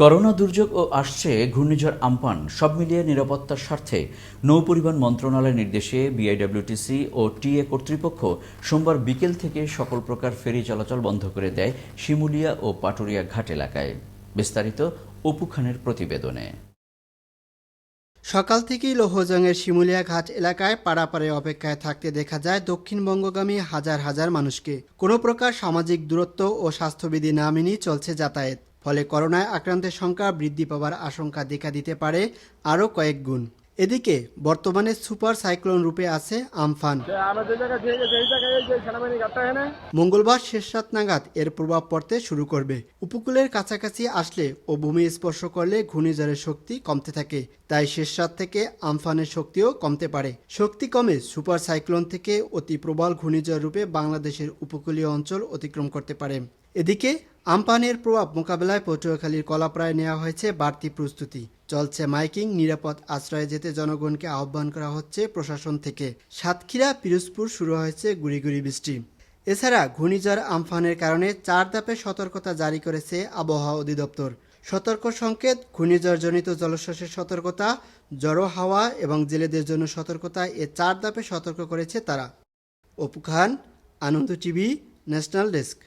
Corona দুর্যোগ ও আসছে ঘূর্ণিঝড় আমপান, সব মিলিয়ে নিরাপত্তার স্বার্থে নৌপরিবহন মন্ত্রণালয়ের নির্দেশে বিআইডব্লিউটিসি ও টিএ কর্তৃপক্ষ সোমবার বিকেল থেকে সকল প্রকার ফেরি চলাচল বন্ধ করে দেয় শিমুলিয়া ও পাটুরিয়া ঘাট এলাকায়। বিস্তারিত অপু খানের প্রতিবেদনে। সকাল থেকেই লৌহজংয়ের শিমুলিয়া ঘাট এলাকায় পাড়াপাড়ে অপেক্ষায় থাকতে দেখা যায় দক্ষিণবঙ্গগামী হাজার হাজার মানুষকে। কোনো প্রকার সামাজিক দূরত্ব ও স্বাস্থ্যবিধি না মেনেই চলছে যাতায়াত। ফলে করোনায় আক্রান্তের সংখ্যা বৃদ্ধি পাওয়ার আশঙ্কা দেখা দিতে পারে আরও কয়েক গুণ। এদিকে বর্তমানে সুপার সাইক্লোন রূপে আছে আমফান। মঙ্গলবার শেষ রাত নাগাদ এর প্রভাব পড়তে শুরু করবে। উপকূলের কাছাকাছি আসলে ও ভূমি স্পর্শ করলে ঘূর্ণিঝড়ের শক্তি কমতে থাকে। তাই শেষ রাত থেকে আমফানের শক্তিও কমতে পারে। শক্তি কমে সুপার সাইক্লোন থেকে অতি প্রবল ঘূর্ণিঝড় রূপে বাংলাদেশের উপকূলীয় অঞ্চল অতিক্রম করতে পারে। এদিকে, আমপানের প্রভাব মোকাবেলায় পটুয়াখালীর কলাপ্রায় নেওয়া হয়েছে বাড়তি প্রস্তুতি। চলছে মাইকিং, নিরাপদ আশ্রয়ে যেতে জনগণকে আহ্বান করা হচ্ছে প্রশাসন থেকে। সাতক্ষীরা, পিরোজপুর শুরু হয়েছে গুড়ি গুড়ি বৃষ্টি। এছাড়া ঘূর্ণিঝড় আমফানের কারণে চার ধাপে সতর্কতা জারি করেছে আবহাওয়া অধিদপ্তর। সতর্ক সংকেত, ঘূর্ণিঝড়জনিত জলশ্বাসের সতর্কতা, জড়ো হাওয়া এবং জেলেদের জন্য সতর্কতা এ চার ধাপে সতর্ক করেছে তারা। Apu Khan, Ananda TV, national desk.